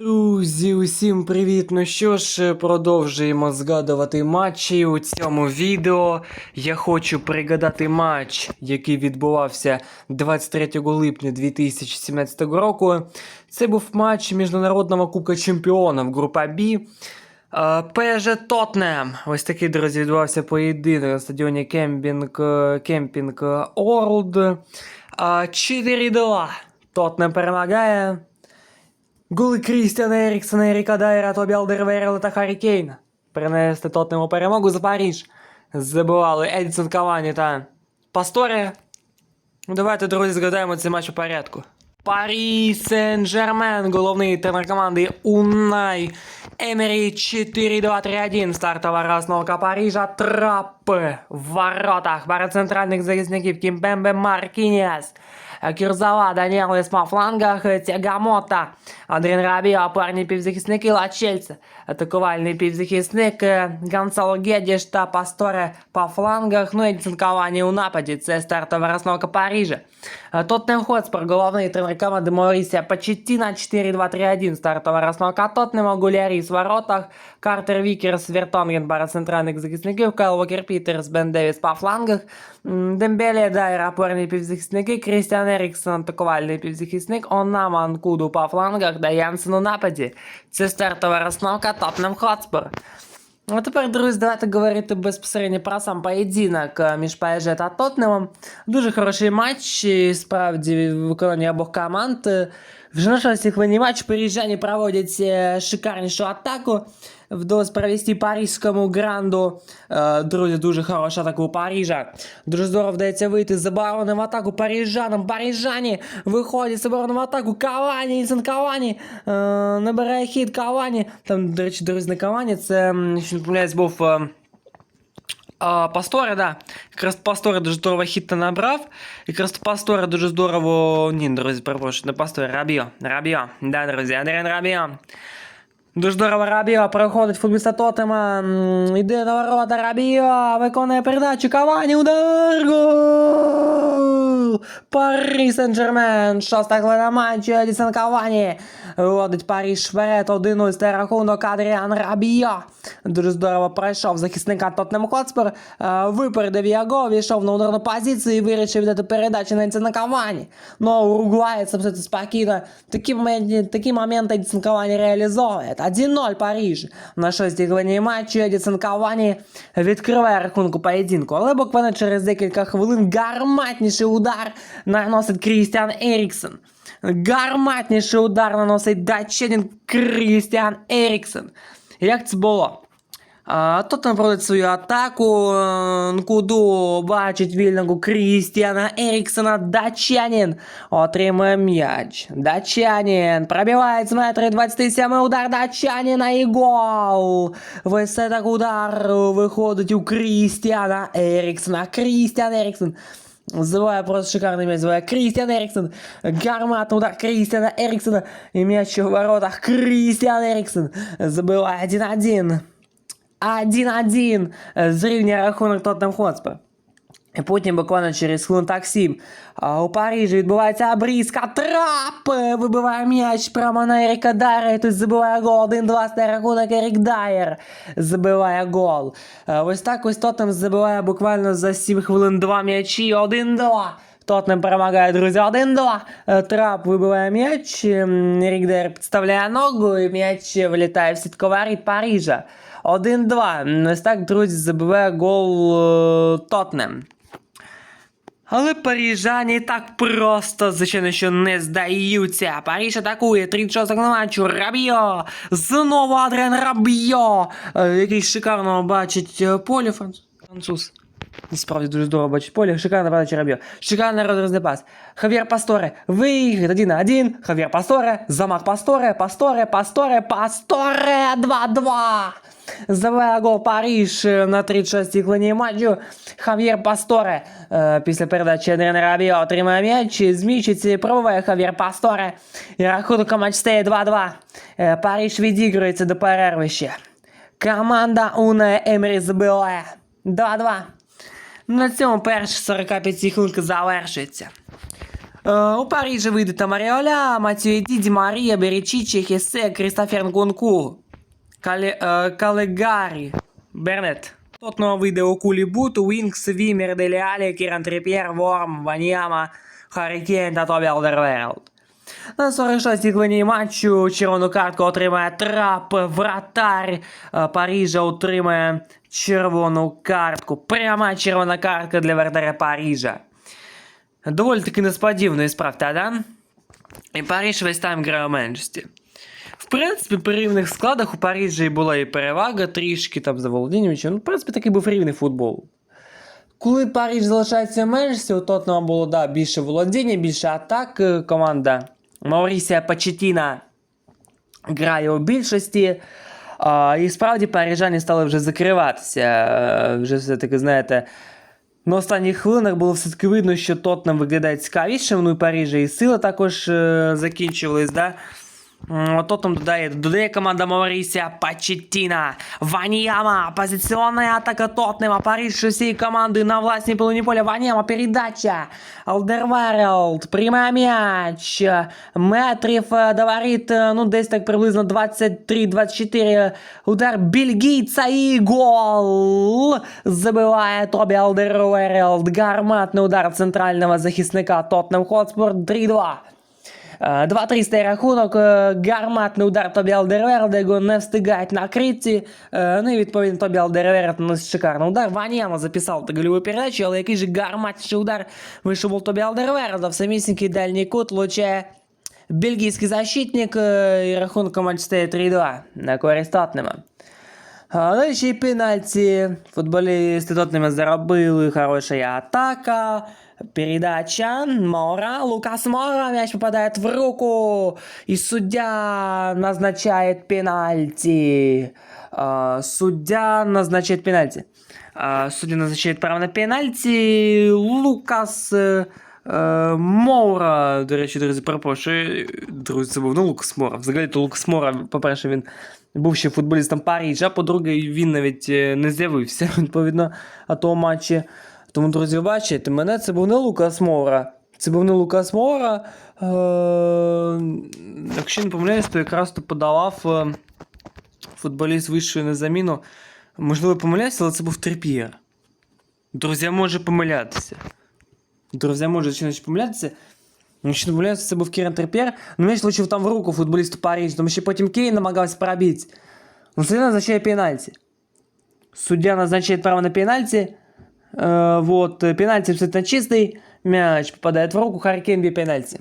Друзі, усім привіт! Ну що ж, продовжуємо згадувати матчі. У цьому відео я хочу пригадати матч, який відбувався 23 липня 2017 року. Це був матч Міжнародного Кубка Чемпіонів група Б. Е, ПЖ Тотнем. Ось такий, друзі, відбувався поєдинок на стадіоні Кемпінг, е, Кемпінг Орлд. Е, 4-2. Тотнем перемагає. Голи Крістіана Еріксона, Еріка Дайера, Тобі Алдервейрела та Харі Кейна. Принести Тотнему перемогу за Паріж. Забивали Едісон Кавані та Пасторія. Ну, давайте, друзі, згадаємо цей матч у порядку. Парі Сен-Жермен, головний тренер команди Унай. Емері 4-2-3-1. Стартова розновка Парижа. Трапи в воротах. Пара центральних захисників Кімбембе Маркініас. Кюрзава, Даніел Есма в флангах, Тягамота, Андрін Рабі, опорні півзахисники Лачельце, атакувальний півзахисник е, Гонсало Гедіш та Пасторе по флангах, ну і Едісон Кавані у нападі, це стартова розновка Парижа. Е, Тоттенхем Хотспор, головний тренер команди Маурісія Почеттіна, 4-2-3-1, стартова розновка Тоттенема, Гуляріс в воротах, Картер Вікерс, Вертонген, пара центральних захисників, Кайл Вокер Пітерс, Бен Девіс по флангах, М, Дембеле, Дайер, опорні півзахисники, Крістіан Еріксон, атакувальний півзахисник, Онама Анкуду по флангах, да Янсен у нападі. Це стартова розновка Тоттенхем Хотспор. Ну, тепер, друзі, давайте говорити безпосередньо про сам поєдинок е, між ПСЖ та Тотнемом. Дуже хороший матч, і справді виконання обох команд. Е, Вже на шостій хвилині матч парижани проводять е, шикарнішу атаку. Вдалося провести паризькому гранду. Е, Друзі, дуже хороша атака у Парижа. Дуже здорово вдається вийти з оборони в атаку парижанам. Парижані виходять з оборони в атаку. Кавані, Ільсон Кавані. Е, набирає хід Кавані. Там, до речі, друзі, не Кавані, це, якщо не помиляюсь, був. е, а, Пасторе, да. Якраз Пасторе дуже здорово хіт набрав. Якраз Пасторе дуже здорово. Ні, друзі, перепрошую, не Пасторе, Рабіо. Рабіо. Да, друзі, Андріан Рабіо. Дуже здорово Рабіо проходить футболіста Тотема. Іде на ворота Рабіо. Виконує передачу. Кавані удар. Гол! Парі Сен-Жермен. Шоста хвилина матчу. Едісон Кавані. Вводить Паріж вперед. 1-0 стає рахунок Адріан Рабіо. Дуже здорово пройшов захисника Тотнем Хотспор. Е, Випередив його, війшов на ударну позицію і вирішив дати передачу на Едісон Кавані. Но уругваєць абсолютно спокійно. Такі моменти, такі моменти Едісон Кавані реалізовує. 1-0 Париж. На шостій хвилині матчу Едісон Кавані відкриває рахунку поєдинку. Але буквально через декілька хвилин гарматніший удар наносить Крістіан Еріксон. Гарматніший удар наносить датчанин Крістіан Еріксон. Як це було? А, Тоттен проводить свою атаку. е, Нкуду бачить вільного Крістіана Еріксона. Датчанин отримує м'яч. Датчанин пробиває з метри 27 удар Датчанина і гол. Весь так удар виходить у Крістіана Еріксона. Крістіан Еріксон. Забиває просто шикарный м'яч, звая Кристиан Эриксон. Гарматный удар Кристиана Эриксона. И м'яч в воротах Кристиан Эриксон Забиває 1-1. 1-1 зрівнює рахунок Тоттенхем Хотспор. І потім буквально через хвилин так 7 у Парижі відбувається обрізка. Трап вибиває м'яч прямо на Еріка Дайера. Тут забиває гол. 1-2 стає рахунок Ерік Дайер. Забиває гол. Ось так ось Тоттенхем забиває буквально за 7 хвилин 2 м'ячі. 1-2. Тотнем перемагає, друзі, 1-2. Е, Трап вибиває м'яч. ем, Ерік Дайер підставляє ногу, і м'яч влітає в сітковий Парижа. 1-2. Ось так, друзі, забиває гол е, Тотнем. Але парижані так просто, звичайно, що не здаються. Париж атакує 36 на матчу. Рабіо. Знову Адріан Рабіо. е, Який шикарно бачить е, поле француз. Насправді дуже здорово бачить поле. Шикарно бачить Рабіо. Шикарний розрізний пас. Хав'єр Пасторе. Виграє 1 на 1. Хав'єр Пасторе. Замах Пасторе. Пасторе. Пасторе. Пасторе. 2-2. Забиває гол Париж е, на 36-й хвилині матчу. Хав'єр Пасторе е, після передачі Адріана Рабіо отримає м'яч, зміщиться і пробиває Хав'єр Пасторе. І рахунок матч стає 2-2. Е, Париж відігрується до перерви ще. Команда Уне Емрі забиває 2-2. На цьому перша 45 хвилинка завершується. Е, у Парижі вийде Тамаріоля, Матію Діді, Марія, Берічічі, Хесе, Крістофер Нкунку, Кале, е, Калегарі, Бернет. Тотного вийде у Кулі Бут, Уінкс, Вімер, Делі Алі, Кіран Тріп'єр, Ворм, Ваніяма, Харрікейн та Тобі Алдерверлд. На 46-й хвилині матчу червону картку отримає трап, вратар е, Парижа отримає червону картку. Пряма червона картка для вратаря Парижа. Доволі таки несподівано і справді, да? І Париж весь тайм грає у меншості. В принципі, при рівних складах у Парижі була і перевага трішки там за чи- Ну, в принципі, такий був рівний футбол. Коли Париж залишається в меншості, у Тотнема було да, більше володіння, більше атак. Е, Команда Маурісія Пачетіна грає у більшості. А, і справді парижані стали вже закриватися. Е, Вже все-таки, знаєте, на останніх хвилинах було все-таки видно, що Тотнем виглядає цікавіше, ну і Парижа і сила також е, закінчувались, да? М, Тотнем додає, додає команда Маурісія Пачеттіна. Ваньяма, позиціонна атака Тотнема. Париж усієї команди на власній половині поля. Ваньяма, передача. Алдерварелд, приймає м'яч. Метрів е, до воріт, е, ну десь так приблизно 23-24. Удар бельгійця і гол. Забиває Тобі Алдерварелд. Гарматний удар центрального захисника Тотнем Хотспур 3-2. Е, 2-3 рахунок, е, гарматний удар Тобі Алдерверда, його не встигають накрити. Е, Ну і відповідно Тобі Алдерверд наносить шикарний удар. Ваніяма записав ту гольову передачу, але який же гарматніший удар вийшов у Тобі Алдерверда в самісінький дальній кут влучає бельгійський защитник е, і рахунок команд стає 3-2 на користь Тотнема. Ну і ще й пенальті. Футболісти Тотнема заробили хороша атака. Передача Мора, Лукас Мора, мяч попадает в руку, и судья назначает пенальти. А, Судья назначает пенальти. А, Судья назначает право на пенальти. Лукас е, е, Моура, до речі, друзі, перепрошую, друзі, це був не Лукас Мора. Взагалі то Лукас Мора, по-перше, він був ще футболістом Парижа, по-друге, він навіть е, не з'явився, відповідно, на тому матчі. Тому, друзі, бачите, мене це був не Лукас Моура. Це був не Лукас Моура. Е, якщо не помиляюсь, то якраз то подавав е, футболіст вищої на заміну. Можливо, помиляюся, але це був Трип'єр. Друзі, я можу помилятися. Друзі, я можу помилятися. Якщо не помиляюся, це був Кіран Трип'єр. Ну, м'яч влучив там в руку футболісту Париж, тому що потім Кейн намагався пробити. Ну, суддя назначає пенальті. Суддя назначает право на пенальти. Э, вот, э, пенальти абсолютно чистый. Мяч попадает в руку. Харри Кейн бьет пенальти.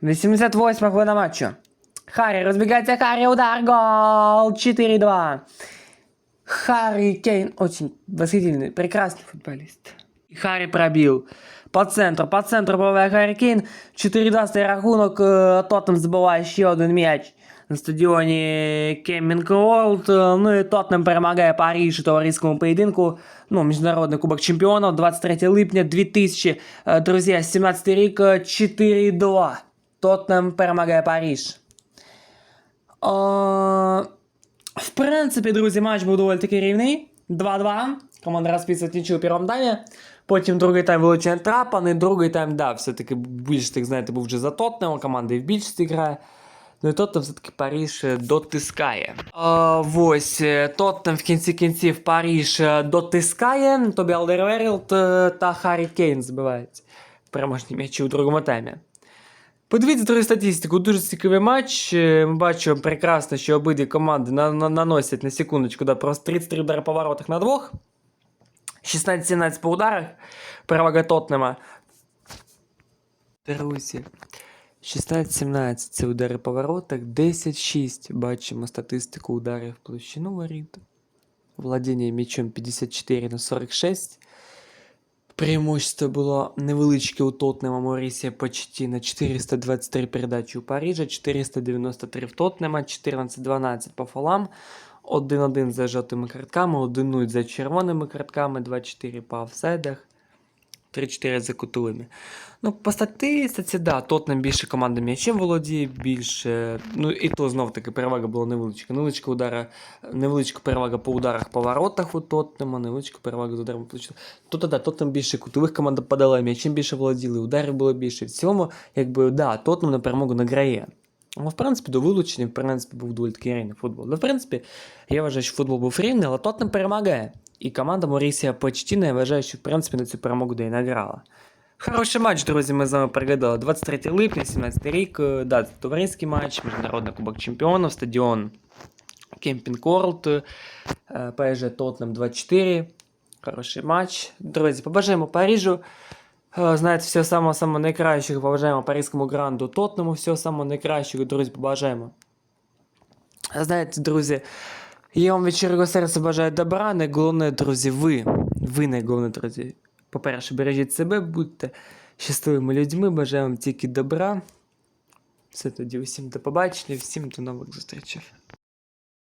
88 хвилина матчу. Харри, разбегается Харри, удар, гол, 4-2. Харри Кейн, очень восхитительный, прекрасный футболист. И Харри пробил. По центру, по центру пробиває Харри Кейн. 4-2 стає рахунок. е, Тоттенхам забиває ще один м'яч На стадіоні Кеммінг Уорлд. Е, Ну і Тоттенхам перемагає Париж у товариському поєдинку. Ну, Міжнародний кубок чемпіонів 23 липня 2000. Е, Друзі, 17 рік е, 4-2. Тоттенхам перемагає Париж. Е, В принципі, друзі, матч був доволі таки рівний. 2-2. Команда розписує нічого у першому таймі. Потім другий тайм вилучення трапа, ну другий тайм, да, все-таки більш, так знаєте, був вже за Тотнем, команда і в більшості грає. Ну і Тоттенхам все-таки Париж е, дотискає. А, ось е, Тоттенхам в кінці кінців Париж е, дотискає. Тобі Алдерверілд та Харрі Кейн збивають переможні м'ячі у другому таймі. Подивіться трохи статистику, дуже цікавий матч. Ми бачимо прекрасно, що обидві команди на- на- наносять на секундочку, да, просто 33 удари по воротах на двох. 16-17 по ударах. Перевага Тотнема. Друзі. 16-17 це удари по воротах, 10-6. Бачимо статистику ударів в площину воріт. Владіння м'ячом 54 на 46. Преимущество було невеличке у Тотнема Морісія почти на 423 передачі у Парижа, 493 в Тотнема, 14-12 по фолам, 1-1 за жовтими картками, 1-0 за червоними картками, 2-4 по офсайдах. 3-4 за кутовими. Ну, по статистиці, да, Тотнем більше команда м'ячем володіє, більше. Ну, і то знов таки перевага була невеличка. Невеличка удара, невеличка перевага по ударах по воротах у Тотнема, невеличка перевага з ударами по плечу. Тут, да, Тотнем більше кутових команда подала, м'ячем більше володіли, ударів було більше. В цілому, якби, да, Тотнем на перемогу награє. Ну, в принципі, до вилучення, в принципі, був доволі такий рівний футбол. Ну, в принципі, я вважаю, що футбол був рівний, але Тотнем перемагає. І команда Морісія Почтіна, я вважаю, що в принципі на цю перемогу награла. Хороший матч, друзі, ми з вами переглядали. 23 липня, 17 рік. Да, це товариський матч, Міжнародний Кубок Чемпіонів, стадіон Кемпінг Ворлд, е, ПСЖ Тотнем 24. Хороший матч. Друзі, побажаємо Парижу. Е, Знаєте, всього самого самого найкращого побажаємо Паризькому гранду Тотнему, всього самого найкращого, друзі, побажаємо. Знаєте, друзі, я вам від щирого серця бажаю добра. Найголовне, друзі, ви. Ви найголовне, друзі. По-перше, бережіть себе, будьте щасливими людьми, бажаю вам тільки добра. Все тоді, усім до побачення, всім до нових зустрічей.